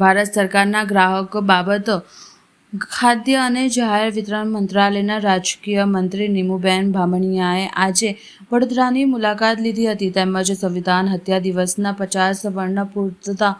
ભારત સરકારના ગ્રાહકો બાબતો, ખાદ્ય અને જાહેર વિતરણ મંત્રાલયના રાજકીય મંત્રી નીમુબેન ભામણિયાએ આજે વડોદરાની મુલાકાત લીધી હતી. તેમજ સંવિધાન હત્યા દિવસના પચાસ વર્ણ પૂર્તતા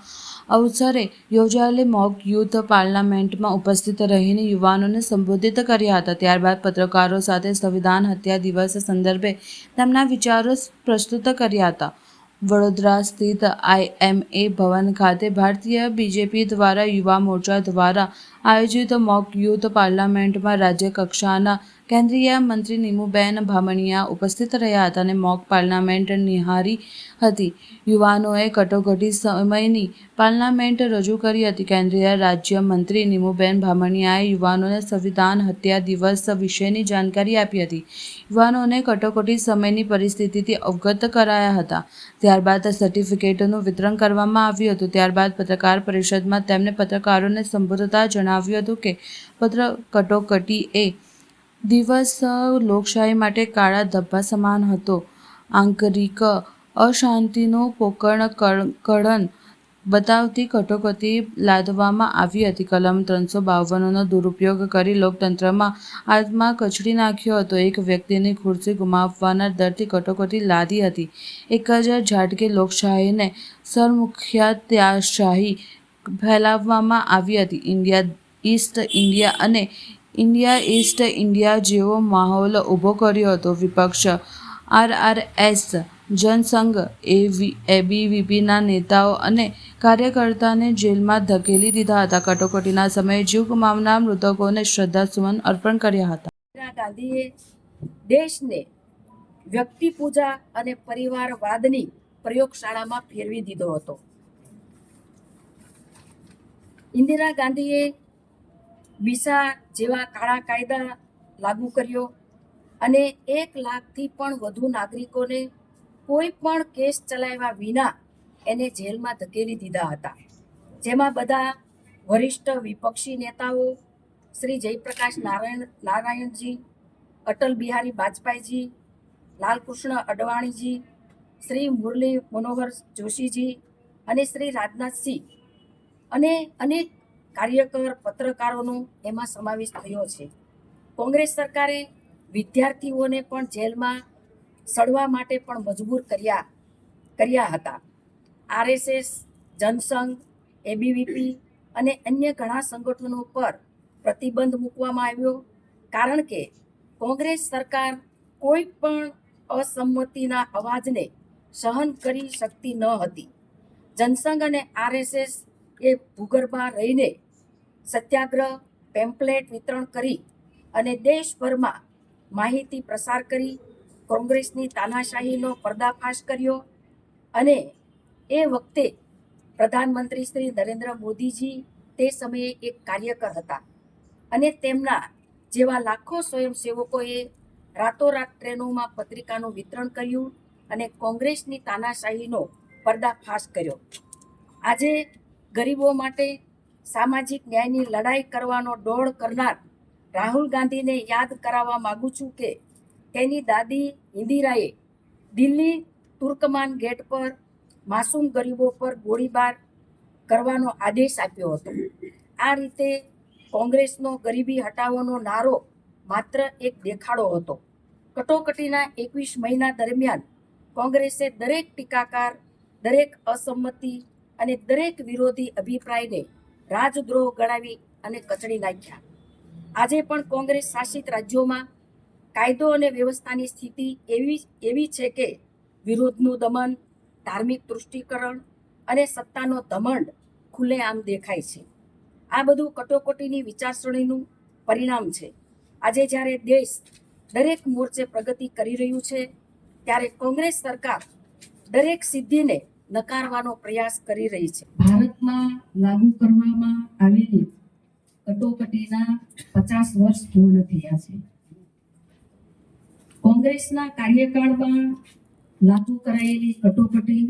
અવસરે યોજાયેલી મોક યુથ પાર્લામેન્ટમાં ઉપસ્થિત રહીને યુવાનોને સંબોધિત કર્યા હતા. ત્યારબાદ પત્રકારો સાથે સંવિધાન હત્યા દિવસ સંદર્ભે તેમના વિચારો પ્રસ્તુત કર્યા હતા. વડોદરા સ્થિત આઈએમએ ભવન ખાતે ભારતીય બીજેપી દ્વારા યુવા મોરચા દ્વારા આયોજિત મોક યુથ પાર્લામેન્ટમાં રાજ્ય કક્ષાના કેન્દ્રીય મંત્રી નીમુબેન ભામણિયા ઉપસ્થિત રહ્યા હતા અને મોક પાર્લામેન્ટ નિહારી હતી. યુવાનોએ કટોકટી સમયની પાર્લામેન્ટ રજૂ કરી હતી. કેન્દ્રીય રાજ્ય મંત્રી નીમુબેન ભામણિયાએ યુવાનોને સંવિધાન હત્યા દિવસ વિશેની જાણકારી આપી હતી. યુવાનોને કટોકટી સમયની પરિસ્થિતિથી અવગત કરાયા હતા. ત્યારબાદ સર્ટિફિકેટનું વિતરણ કરવામાં આવ્યું હતું. ત્યારબાદ પત્રકાર પરિષદમાં તેમણે પત્રકારોને સંબોધતા જણાવ્યું હતું કે, પત્ર કટોકટી એ દિવસ લોકશાહી માટે કાળા ધબ્બા સમાન હતો. આંતરિક અશાંતિનું પોકળ કળણ બતાવતી કટોકટી લાદવામાં આવી હતી. કલમ ત્રણસો બાવનનો દુરુપયોગ કરી લોકતંત્રમાં આત્મા કચડી નાખ્યો હતો. એક વ્યક્તિની ખુરશી ગુમાવવાના ડરથી કટોકટી લાદી હતી. એક જ ઝાટકે લોકશાહીને સરમુખ્યાત્યાશાહી ફેલાવવામાં આવી હતી. ઇન્ડિયા, ઈસ્ટ ઇન્ડિયા અને ઇન્ડિયા ઈસ્ટ ઇન્ડિયા જેવો માહોલ ઊભો કર્યો હતો. વિપક્ષ આરઆરએસ, જનસંઘ, એવી, એબીવીપીના નેતાઓ અને કાર્યકર્તાને જેલમાં ધકેલી દીધા હતા. કટોકટીના સમયે જીવ ગુમાવનાર મૃતકોને શ્રદ્ધાસુમન અર્પણ કર્યા હતા. ગાંધીએ દેશને વ્યક્તિ પૂજા અને પરિવારવાદની પ્રયોગશાળામાં ફેરવી દીધો હતો. ઇન્દિરા ગાંધીએ વિસા જેવા કાળા કાયદા લાગુ કર્યો અને એક લાખથી પણ વધુ નાગરિકોને કોઈ પણ કેસ ચલાવ્યા વિના એને જેલમાં ધકેલી દીધા હતા. જેમાં બધા વરિષ્ઠ વિપક્ષી નેતાઓ શ્રી જયપ્રકાશ નારાયણ, નારાયણજી, અટલ બિહારી વાજપેયીજી લાલકૃષ્ણ અડવાણીજી, શ્રી મુરલી મનોહર જોશીજી અને શ્રી રાજનાથસિંહ અને અનેક કાર્યકર પત્રકારોનો એમાં સમાવેશ થયો છે. કોંગ્રેસ સરકારે વિદ્યાર્થીઓને પણ જેલમાં સડવા માટે પણ મજબૂર કર્યા કર્યા હતા. આરએસએસ, જનસંઘ, એબીવીપી અને અન્ય ઘણા સંગઠનો પર પ્રતિબંધ મૂકવામાં આવ્યો, કારણ કે કોંગ્રેસ સરકાર કોઈ પણ અસંમતિના અવાજને સહન કરી શકતી ન હતી. જનસંઘ અને આરએસએસ એ ભૂગર્ભમાં રહીને સત્યાગ્રહ પેમ્પલેટ વિતરણ કરી અને દેશભરમાં માહિતી પ્રસાર કરી, કોંગ્રેસની તાનાશાહીનો પર્દાફાશ કર્યો અને એ વખતે પ્રધાનમંત્રી શ્રી નરેન્દ્ર મોદીજી તે સમયે એક કાર્યકર હતા અને તેમના જેવા લાખો સ્વયંસેવકોએ રાતોરાત ટ્રેનોમાં પત્રિકાનું વિતરણ કર્યું અને કોંગ્રેસની તાનાશાહીનો પર્દાફાશ કર્યો. આજે ગરીબો માટે સામાજિક ન્યાયની લડાઈ કરવાનો દોડ કરનાર રાહુલ ગાંધીને યાદ કરાવવા માંગુ છું કે તેની દાદી ઇન્દિરાએ દિલ્હી તુર્કમાન ગેટ પર માસૂમ ગરીબો પર ગોળીબાર કરવાનો આદેશ આપ્યો હતો. આ રીતે કોંગ્રેસનો ગરીબી હટાવવાનો નારો માત્ર એક દેખાડો હતો. કટોકટીના એકવીસ મહિના દરમિયાન કોંગ્રેસે દરેક ટીકાકાર, દરેક અસંમતિ અને દરેક વિરોધી અભિપ્રાયને રાજદ્રોહ ગણાવી અને કચડી નાખ્યા. આજે પણ કોંગ્રેસ શાસિત રાજ્યોમાં કાયદો અને વ્યવસ્થાની સ્થિતિ એવી એવી છે કે વિરોધનું દમન, ધાર્મિક તૃષ્ટિકરણ અને સત્તાનો દમંડ ખુલ્લેઆમ દેખાય છે. આ બધું કટોકટીની વિચારસરણીનું પરિણામ છે. આજે જ્યારે દેશ દરેક મોરચે પ્રગતિ કરી રહ્યું છે, ત્યારે કોંગ્રેસ સરકાર દરેક સિદ્ધિને નકારવાનો પ્રયાસ કરી રહી છે. ભારતમાં લાગુ કરવામાં આવેલી કટોકટીના પચાસ વર્ષ પૂર્ણ થયા છે. કોંગ્રેસના કાર્યકાળમાં લાગુ કરાયેલી કટોકટી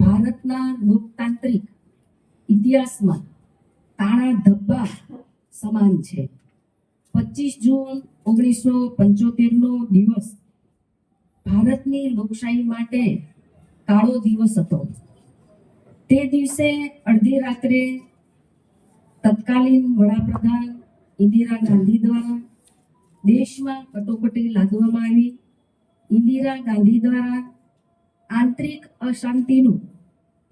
ભારતના લોકતાંત્રિક ઇતિહાસમાં તાણા ધબ્બા સમાન છે. પચીસ જૂન ઓગણીસો પંચોતેરનો દિવસ ભારતની લોકશાહી માટે કાળો દિવસ હતો. તે દિવસે અડધી રાત્રે તત્કાલીન વડાપ્રધાન ઇન્દિરા ગાંધી દ્વારા દેશમાં કટોકટી લાદવામાં આવી. ઇન્દિરા ગાંધી દ્વારા આંતરિક અશાંતિનું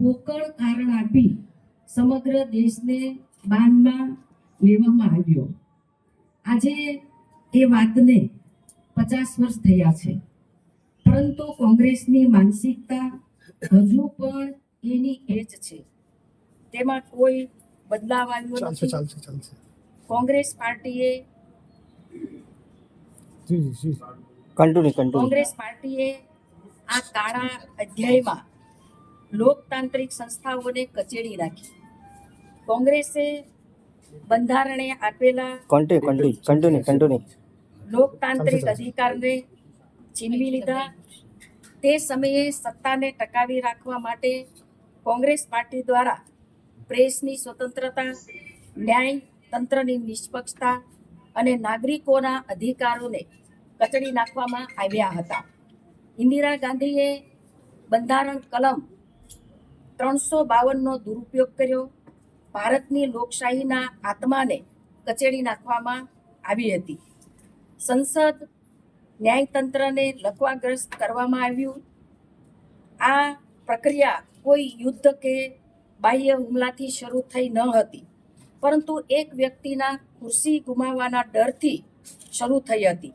પોકળ કારણ આપી સમગ્ર દેશને બાનમાં લેવામાં આવ્યો. આજે એ વાતને પચાસ વર્ષ થયા છે. પરંતુ કોંગ્રેસની માનસિકતા હજુ પણ એની એ જ છે. તેમાં કોઈ બદલાવ આવ્યો નથી. ચાલશે ચાલશે. કોંગ્રેસ પાર્ટીએ જી જી જી. કન્ટિન્યુ કન્ટિન્યુ કોંગ્રેસ પાર્ટીએ આ કાળા અધ્યાયમાં લોકતાંત્રિક સંસ્થાઓને કચેડી રાખી. કોંગ્રેસે બંધારણે આપેલા કન્ટિન્યુ કન્ટિન્યુ કન્ટિન્યુ કન્ટિન્યુ લોકતાંત્રિક અધિકારને છીનવી લીધા તે સમયે સત્તાને ટકાવી રાખવા માટે કોંગ્રેસ પાર્ટી દ્વારા પ્રેસની સ્વતંત્રતા ન્યાય તંત્રની નિષ્પક્ષતા અને નાગરિકોના અધિકારોને કચડી નાખવામાં આવ્યા હતા. ઇન્દિરા ગાંધીએ બંધારણ કલમ ત્રણસો બાવનનો દુરુપયોગ કર્યો. ભારતની લોકશાહીના આત્માને કચેડી નાખવામાં આવી હતી. સંસદ ન્યાયતંત્રને લકવાગ્રસ્ત કરવામાં આવ્યું. આ પ્રક્રિયા કોઈ યુદ્ધ કે બાહ્ય હુમલાથી શરૂ થઈ ન હતી, પરંતુ એક વ્યક્તિના ખુરશી ગુમાવવાના ડરથી શરૂ થઈ હતી.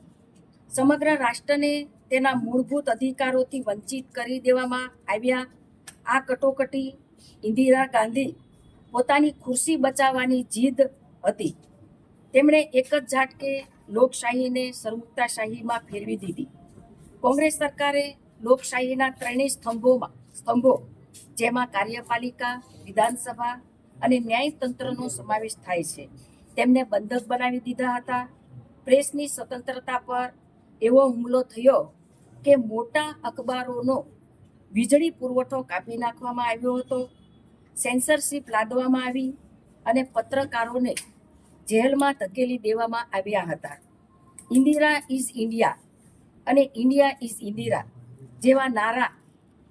સમગ્ર રાષ્ટ્રને તેના મૂળભૂત અધિકારોથી વંચિત કરી દેવામાં આવ્યા. આ કટોકટી ઇન્દિરા ગાંધી પોતાની ખુરશી બચાવવાની જીદ હતી. તેમણે એક જ ઝાટકે લોકશાહીને સરમુક્તાશાહીમાં ફેરવી દીધી. કોંગ્રેસ સરકારે લોકશાહીના ત્રણેય સ્તંભોમાં, સ્તંભો, જેમાં કાર્યપાલિકા, વિધાનસભા અને ન્યાયતંત્રનો સમાવેશ થાય છે, તેમને બંધક બનાવી દીધા હતા. પ્રેસની સ્વતંત્રતા પર એવો હુમલો થયો કે મોટા અખબારોનો વીજળી પુરવઠો કાપી નાખવામાં આવ્યો હતો. સેન્સરશીપ લાદવામાં આવી અને પત્રકારોને જેલમાં ધકેલી દેવામાં આવ્યા હતા. ઇન્દિરા ઇઝ ઇન્ડિયા અને ઇન્ડિયા ઇઝ ઇન્દિરા જેવા નારા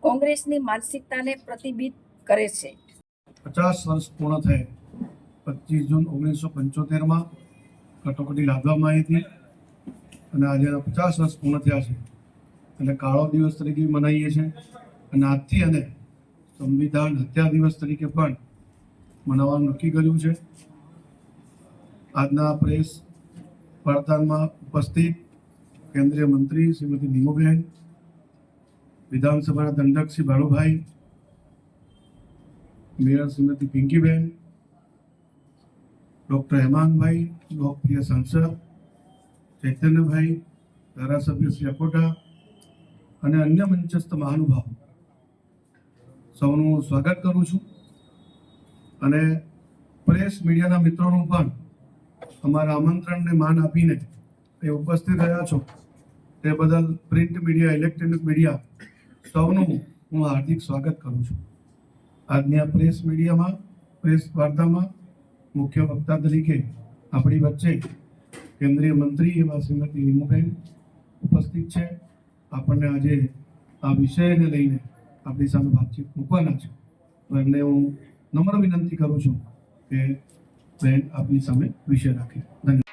કોંગ્રેસની માનસિકતાને પ્રતિબિંબિત કરે છે. પચાસ વર્ષ પૂર્ણ થયે. પચીસ જૂન ઓગણીસો પંચોતેરમાં કટોકટી લાદવામાં આવી હતી અને આજે પચાસ વર્ષ પૂર્ણ થયા છે. એટલે કાળો દિવસ તરીકે મનાવીએ છીએ અને આજથી અને સંવિધાન હત્યા દિવસ તરીકે પણ મનાવવાનું નક્કી કર્યું છે. આજના પ્રેસ વાર્તામાં ઉપસ્થિત કેન્દ્રીય મંત્રી શ્રીમતી નીમુબેન, વિધાનસભાના દંડક શ્રી બાળુભાઈ મેયર શ્રીમતી પિંકીબેન, ડૉક્ટર હેમાંગભાઈ લોકપ્રિય સાંસદ ચૈતન્યભાઈ, ધારાસભ્ય શ્રી અકોટા અને અન્ય મંચસ્થ મહાનુભાવો. સૌનું સ્વાગત કરું છું અને પ્રેસ મીડિયાના મિત્રોનું પણ અમારા આમંત્રણને માન આપીને એ ઉપસ્થિત રહ્યા છો. તે બદલ પ્રિન્ટ મીડિયા, ઇલેક્ટ્રોનિક મીડિયા સૌનું હું હાર્દિક સ્વાગત કરું છું. આજની આ પ્રેસ મીડિયામાં, પ્રેસ વાર્તામાં મુખ્ય વક્તા તરીકે આપણી વચ્ચે કેન્દ્રીય મંત્રી એવા શ્રીમતી નીમુબેન ઉપસ્થિત છે. આપણને આજે આ વિષયને લઈને આપણી સામે વાતચીત મૂકવાના છે. તો એમને હું નમ્ર વિનંતી કરું છું કે બેન આપની સામે વિષય રાખે ધન્યવાદ.